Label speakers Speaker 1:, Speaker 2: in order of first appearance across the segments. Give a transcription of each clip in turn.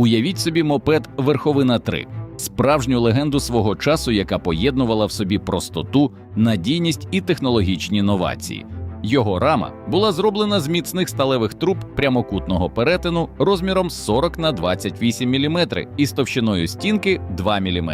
Speaker 1: Уявіть собі мопед Верховина 3 справжню легенду свого часу, яка поєднувала в собі простоту, надійність і технологічні новації. Його рама була зроблена з міцних сталевих труб прямокутного перетину розміром 40 на 28 мм із товщиною стінки 2 мм.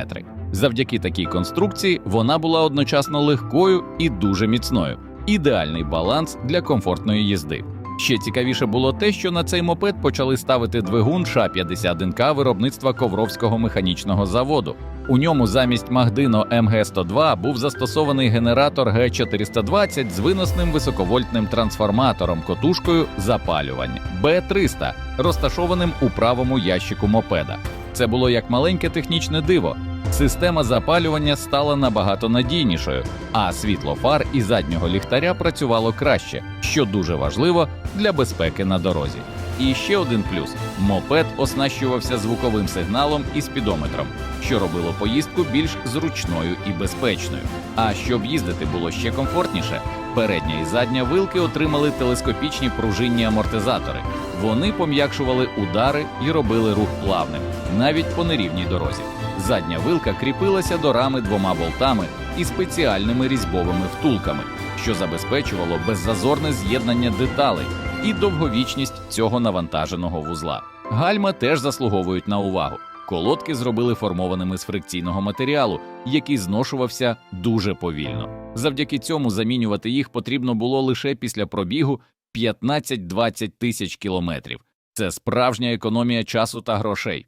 Speaker 1: Завдяки такій конструкції вона була одночасно легкою і дуже міцною. Ідеальний баланс для комфортної їзди. Ще цікавіше було те, що на цей мопед почали ставити двигун ша 50 НК виробництва Ковровського механічного заводу. У ньому замість Магдино МГ-102 був застосований генератор Г420 з виносним високовольтним трансформатором котушкою запалювання Б300, розташованим у правому ящику мопеда. Це було як маленьке технічне диво. Система запалювання стала набагато надійнішою, а світло фар і заднього ліхтаря працювало краще, що дуже важливо для безпеки на дорозі. І ще один плюс: мопед оснащувався звуковим сигналом і спідометром, що робило поїздку більш зручною і безпечною. А щоб їздити було ще комфортніше, передня і задня вилки отримали телескопічні пружинні амортизатори. Вони пом'якшували удари і робили рух плавним, навіть по нерівній дорозі. Задня вилка кріпилася до рами двома болтами і спеціальними різьбовими втулками, що забезпечувало беззазорне з'єднання деталей і довговічність цього навантаженого вузла. Гальма теж заслуговують на увагу. Колодки зробили формованими з фрикційного матеріалу, який зношувався дуже повільно. Завдяки цьому замінювати їх потрібно було лише після пробігу 15-20 тисяч кілометрів. Це справжня економія часу та грошей.